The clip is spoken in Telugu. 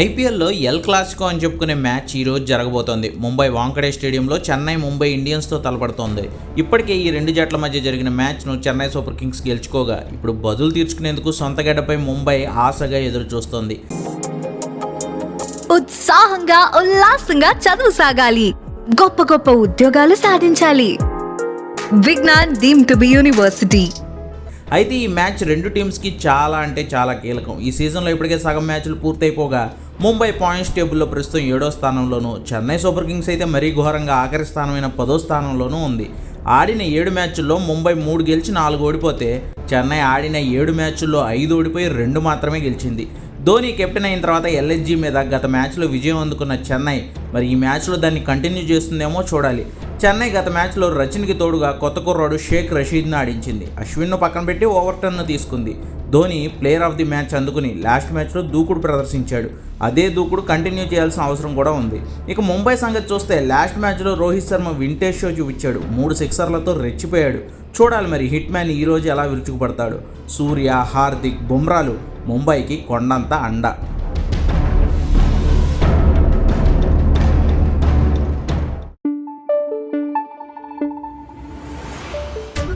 ఐపీఎల్లో ఎల్ క్లాసికో అని చెప్పుకునే మ్యాచ్ ఈరోజు జరగబోతోంది. ముంబై వాంకడే స్టేడియంలో చెన్నై ముంబై ఇండియన్స్తో తలపడుతోంది. ఇప్పటికే ఈ రెండు జట్ల మధ్య జరిగిన మ్యాచ్ను చెన్నై సూపర్ కింగ్స్ గెలుచుకోగా ఇప్పుడు బదులు తీర్చుకునేందుకు సొంత గడ్డపై ముంబై ఆశగా ఎదురు చూస్తోంది ఉత్సాహంగా ఉల్లాసంగా చదువు సాగాలి. గొప్ప గొప్ప ఉద్యోగాలు సాధించాలి. Vignan deem to be university. అయితే ఈ మ్యాచ్ రెండు టీమ్స్కి చాలా అంటే చాలా కీలకం. ఈ సీజన్లో ఇప్పటికే సగం మ్యాచ్లు పూర్తయిపోగా ముంబై పాయింట్స్ టేబుల్లో ప్రస్తుతం ఏడో స్థానంలోనూ చెన్నై సూపర్ కింగ్స్ అయితే మరీ ఘోరంగా ఆఖరి స్థానమైన పదో స్థానంలోనూ ఉంది. ఆడిన ఏడు మ్యాచ్ల్లో ముంబై మూడు గెలిచి నాలుగు ఓడిపోతే చెన్నై ఆడిన ఏడు మ్యాచ్ల్లో ఐదు ఓడిపోయి రెండు మాత్రమే గెలిచింది. ధోని కెప్టెన్ అయిన తర్వాత ఎల్ఎస్జీ మీద గత మ్యాచ్లో విజయం అందుకున్న చెన్నై మరి ఈ మ్యాచ్లో దాన్ని కంటిన్యూ చేస్తుందేమో చూడాలి. చెన్నై గత మ్యాచ్లో రచిన్కి తోడుగా కొత్త కుర్రాడు షేక్ రషీద్ను ఆడించింది. అశ్విన్ను పక్కన పెట్టి ఓవర్ తీసుకుంది. Dhoni player of the match అందుకుని లాస్ట్ మ్యాచ్లో దూకుడు ప్రదర్శించాడు. అదే దూకుడు కంటిన్యూ చేయాల్సిన అవసరం కూడా ఉంది. ఇక ముంబై సంగతి చూస్తే లాస్ట్ మ్యాచ్లో రోహిత్ శర్మ వింటేజ్ షో చూపించాడు. మూడు సిక్సర్లతో రెచ్చిపోయాడు. చూడాలి మరి హిట్ మ్యాన్ ఈరోజు ఎలా విరుచుకుపడతాడు. సూర్య హార్దిక్ బుమ్రాలు ముంబైకి కొండంత అండ.